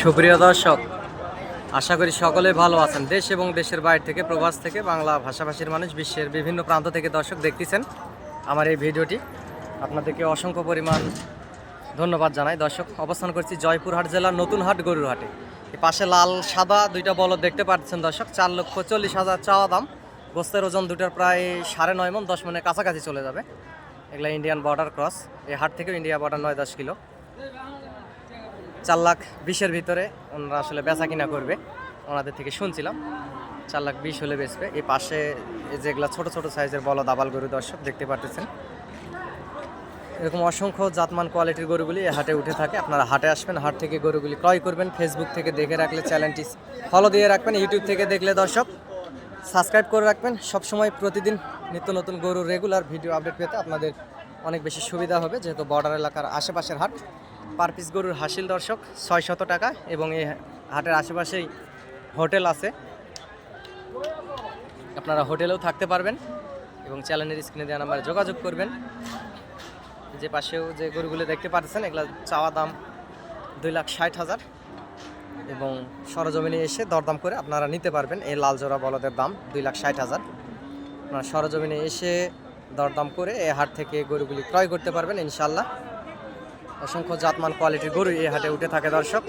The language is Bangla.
সুপ্রিয় দর্শক, আশা করি সকলে ভালো আছেন। দেশ এবং দেশের বাইরে থেকে, প্রবাস থেকে, বাংলা ভাষাভাষীর মানুষ, বিশ্বের বিভিন্ন প্রান্ত থেকে দর্শক দেখতেছেন আমার এই ভিডিওটি। আপনাদেরকে অসংখ্য পরিমাণ ধন্যবাদ জানাই। দর্শক, অবস্থান করছি জয়পুরহাট জেলার নতুন হাট গরুর হাটে এই পাশে লাল, সাদা দুইটা বলদ দেখতে পাচ্ছেন দর্শক। চার লক্ষ চল্লিশ হাজার চাওয়া দাম। গোস্তের ওজন দুটার প্রায় সাড়ে নয় মন দশ মনের কাছাকাছি চলে যাবে। এগুলা ইন্ডিয়ান বর্ডার ক্রস এই হাট থেকেও ইন্ডিয়া বর্ডার নয়, দশ কিলো। চার লাখ বিশের ভিতরে ওনারা আসলে বেচা কিনা করবে। ওনাদের থেকে শুনছিলাম, চার লাখ বিশ হলে বেচবে। এই পাশে যেগুলা ছোট ছোট সাইজের বলদ, আবাল গরু দর্শক, দেখতে পারতেছেন। এরকম অসংখ্য জাতমান কোয়ালিটির গরুগুলি হাটে উঠে থাকে। আপনারা হাটে আসবেন, হাট থেকে গরুগুলি ক্রয় করবেন। ফেসবুক থেকে দেখে রাখলে চ্যানেলটি ফলো দিয়ে রাখবেন ইউটিউব থেকে দেখলে দর্শক সাবস্ক্রাইব করে রাখবেন। সবসময় প্রতিদিন নিত্য নতুন গরুর রেগুলার ভিডিও আপডেট পেতে আপনাদের অনেক বেশি সুবিধা হবে, যেহেতু বর্ডার এলাকার আশেপাশের হাট। পার পিস গরুর হাসিল দর্শক ছয় শত টাকা এবং এই হাটের আশেপাশেই হোটেল আছে। আপনারা হোটেলেও থাকতে পারবেন এবং চ্যানেলের স্ক্রিনে দেওয়া নাম্বারে যোগাযোগ করবেন। যে পাশেও যে গরুগুলো দেখতে পাচ্ছেন, এগুলো চাওয়া দাম দুই লাখ ষাট হাজার এবং সরজমিনে এসে দরদাম করে আপনারা নিতে পারবেন। এই লাল জোড়া বলদের দাম দুই লাখ ষাট হাজার। আপনারা সরজমিনে এসে দরদাম করে এ হাট থেকে গরুগুলি ক্রয় করতে পারবেন ইনশাল্লাহ অসংখ্য জাতমান কোয়ালিটির গরু এই হাটে উঠে থাকে দর্শক।